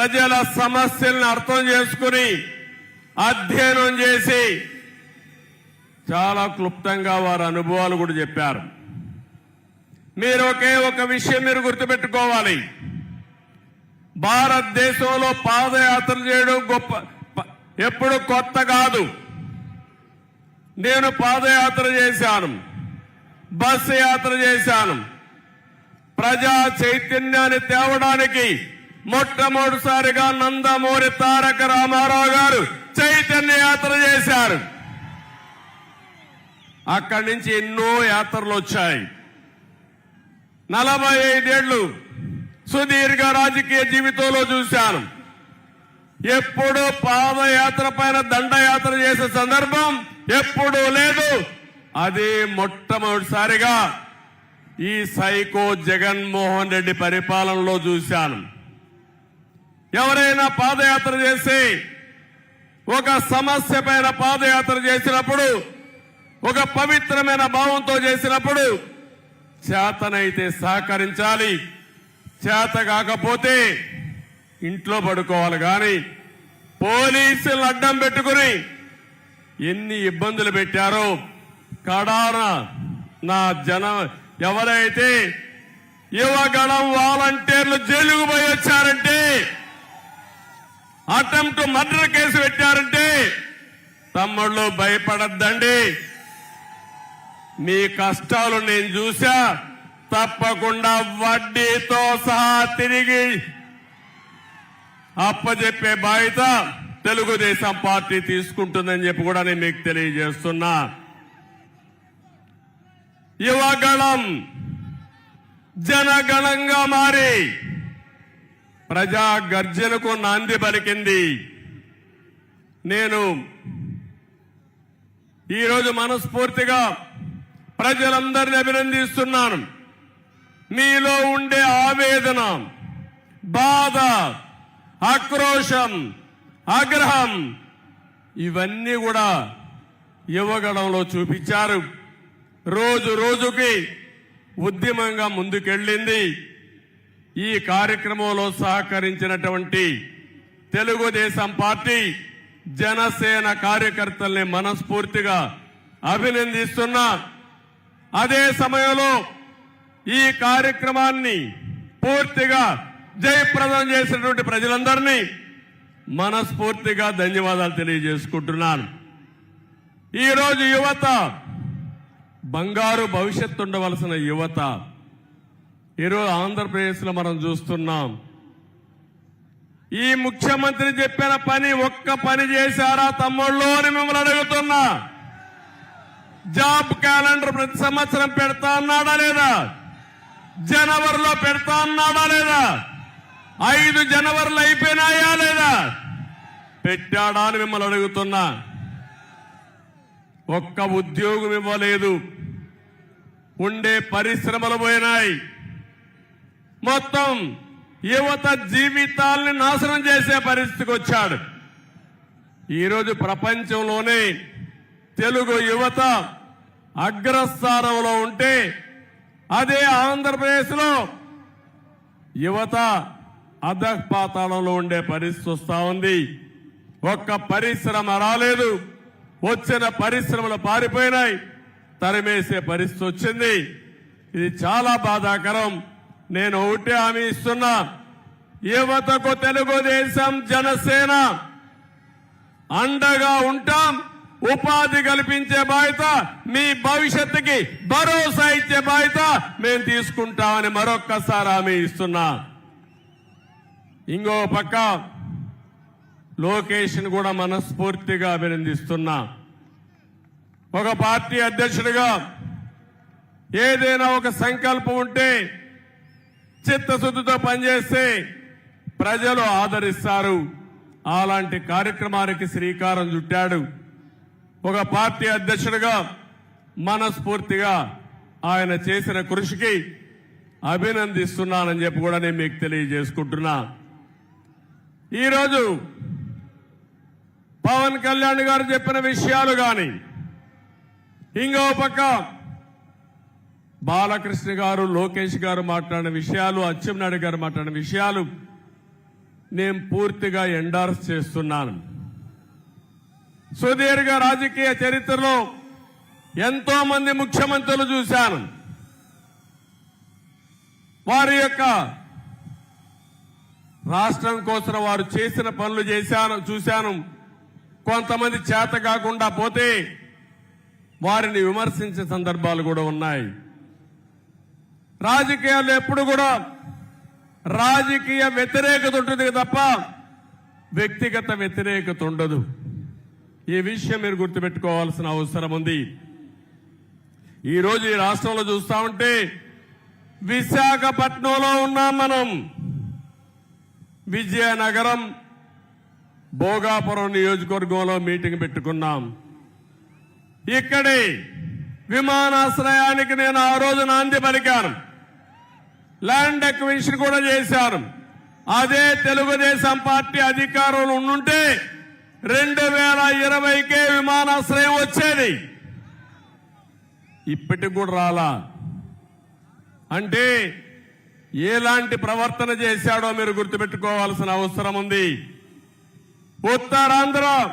ప్రజల సమస్యలను అర్థం చేసుకుని అధ్యయనం చేసి చాలా క్లుప్తంగా వారి అనుభవాలు కూడా చెప్పారు. మీరు ఒకే ఒక విషయం మీరు గుర్తుపెట్టుకోవాలి. భారతదేశంలో పాదయాత్ర చేయడం గొప్ప ఎప్పుడు కొత్త కాదు. నేను పాదయాత్ర చేశాను. బస్సు యాత్ర చేశాను. ప్రజా చైతన్యాన్ని తేవడానికి మొట్టమొదటిసారిగా నందమూరి తారక రామారావు గారు చైతన్య యాత్ర చేశారు. అక్కడి నుంచి ఎన్నో యాత్రలు వచ్చాయి. నలభై ఐదేళ్ళు సుదీర్ఘ రాజకీయ జీవితంలో చూశాను. ఎప్పుడు పాదయాత్ర పైన దండయాత్ర చేసే సందర్భం ఎప్పుడూ లేదు. అది మొట్టమొదటిసారిగా ఈ సైకో జగన్మోహన్ రెడ్డి పరిపాలనలో చూశాను. ఎవరైనా పాదయాత్ర చేసి ఒక సమస్య పైన పాదయాత్ర చేసినప్పుడు ఒక పవిత్రమైన భావంతో చేసినప్పుడు చేతనైతే సహకరించాలి. చేత కాకపోతే ఇంట్లో పడుకోవాలి కానీ పోలీసులు అడ్డం పెట్టుకుని ఎన్ని ఇబ్బందులు పెట్టారో కడాన నా జన ఎవరైతే యువగణం వాలంటీర్లు జైలుకు పోయి వచ్చారంటే అటెంప్ట్ మర్డర్ కేసు పెట్టారంటే తమ్ముళ్ళు భయపడద్దండి. మీ కష్టాలు నేను చూసా తప్పకుండా వడ్డీతో సహా తిరిగి అప్పచెప్పే బాధ్యత తెలుగుదేశం పార్టీ తీసుకుంటుందని చెప్పి కూడా నేను మీకు తెలియజేస్తున్నా. యువగణం జనగణంగా మారి ప్రజా గర్జనకు నాంది పలికింది. నేను ఈరోజు మనస్ఫూర్తిగా ప్రజలందరినీ అభినందిస్తున్నాను. మీలో ఉండే ఆవేదన బాధ ఆక్రోశం ఆగ్రహం ఇవన్నీ కూడా యువగణంలో చూపించారు. రోజు రోజుకి ఉద్యమంగా ముందుకెళ్ళింది. ఈ కార్యక్రమంలో సహకరించినటువంటి తెలుగుదేశం పార్టీ జనసేన కార్యకర్తల్ని మనస్ఫూర్తిగా అభినందిస్తున్నా. అదే సమయంలో ఈ కార్యక్రమాన్ని పూర్తిగా జయప్రదం చేసినటువంటి ప్రజలందరినీ మనస్ఫూర్తిగా ధన్యవాదాలు తెలియజేసుకుంటున్నాను. ఈరోజు యువత బంగారు భవిష్యత్తు ఉండవలసిన యువత ఈరోజు ఆంధ్రప్రదేశ్లో మనం చూస్తున్నాం. ఈ ముఖ్యమంత్రి చెప్పిన పని ఒక్క పని చేశారా తమ్ముళ్ళు అని మిమ్మల్ని అడుగుతున్నా. జాబ్ క్యాలెండర్ ప్రతి సంవత్సరం పెడతా అన్నాడా లేదా? జనవరిలో పెడతా అన్నాడా లేదా? ఐదు జనవరిలో అయిపోయినాయా లేదా? పెట్టాడా అని మిమ్మల్ని అడుగుతున్నా. ఒక్క ఉద్యోగం ఇవ్వలేదు. ఉండే పరిశ్రమలు పోయినాయి. మొత్తం యువత జీవితాల్ని నాశనం చేసే పరిస్థితికి వచ్చాడు. ఈరోజు ప్రపంచంలోనే తెలుగు యువత అగ్రస్థానంలో ఉంటే అదే ఆంధ్రప్రదేశ్లో యువత అధపాతాళంలో ఉండే పరిస్థితి వస్తా ఉంది. ఒక్క పరిశ్రమ రాలేదు. వచ్చిన పరిశ్రమలు పారిపోయినాయి. తరిమేసే పరిస్థితి వచ్చింది. ఇది చాలా బాధాకరం. నేను ఒకటే హామీ ఇస్తున్నా. యువతకు తెలుగుదేశం జనసేన అండగా ఉంటాం. ఉపాధి కల్పించే బాధ్యత మీ భవిష్యత్తుకి భరోసా ఇచ్చే బాధ్యత మేము తీసుకుంటామని మరొక్కసారి హామీ ఇస్తున్నా. ఇంకో పక్క లోకేష్ కూడా మనస్ఫూర్తిగా అభినందిస్తున్నా. ఒక పార్టీ అధ్యక్షుడిగా ఏదైనా ఒక సంకల్పం ఉంటే చిత్తశుద్ధితో పనిచేస్తే ప్రజలు ఆదరిస్తారు. అలాంటి కార్యక్రమానికి శ్రీకారం చుట్టాడు. ఒక పార్టీ అధ్యక్షుడిగా మనస్ఫూర్తిగా ఆయన చేసిన కృషికి అభినందిస్తున్నానని చెప్పి కూడా నేను మీకు తెలియజేసుకుంటున్నా. ఈరోజు పవన్ కళ్యాణ్ గారు చెప్పిన విషయాలు కానీ ఇంకో పక్క బాలకృష్ణ గారు లోకేష్ గారు మాట్లాడిన విషయాలు అచ్చెంనాయుడు గారు మాట్లాడిన విషయాలు నేను పూర్తిగా ఎండార్స్ చేస్తున్నాను. సుదీర్ఘ రాజకీయ చరిత్రలో ఎంతో మంది ముఖ్యమంత్రులు చూశాను. వారి యొక్క రాష్ట్రం కోసం వారు చేసిన పనులు చేశాను చూశాను. కొంతమంది చేత కాకుండా పోతే వారిని విమర్శించే సందర్భాలు కూడా ఉన్నాయి. రాజకీయాల్లో ఎప్పుడు కూడా రాజకీయ వ్యతిరేకత ఉంటుంది తప్ప వ్యక్తిగత వ్యతిరేకత ఉండదు. ఈ విషయం మీరు గుర్తుపెట్టుకోవాల్సిన అవసరం ఉంది. ఈరోజు ఈ రాష్ట్రంలో చూస్తా ఉంటే విశాఖపట్నంలో ఉన్నాం మనం. విజయనగరం భోగాపురం నియోజకవర్గంలో మీటింగ్ పెట్టుకున్నాం. ఇక్కడి విమానాశ్రయానికి నేను ఆ రోజు నాంది పలికాను ల్యాండ్ అక్విజిషన్ కూడా చేశారు. అదే తెలుగుదేశం పార్టీ అధికారంలో ఉండుంటే రెండు వేల ఇరవైకే విమానాశ్రయం వచ్చేది. ఇప్పటికి కూడా రాలా? అంటే ఎలాంటి ప్రవర్తన చేశాడో మీరు గుర్తుపెట్టుకోవాల్సిన అవసరం ఉంది. ఉత్తరాంధ్ర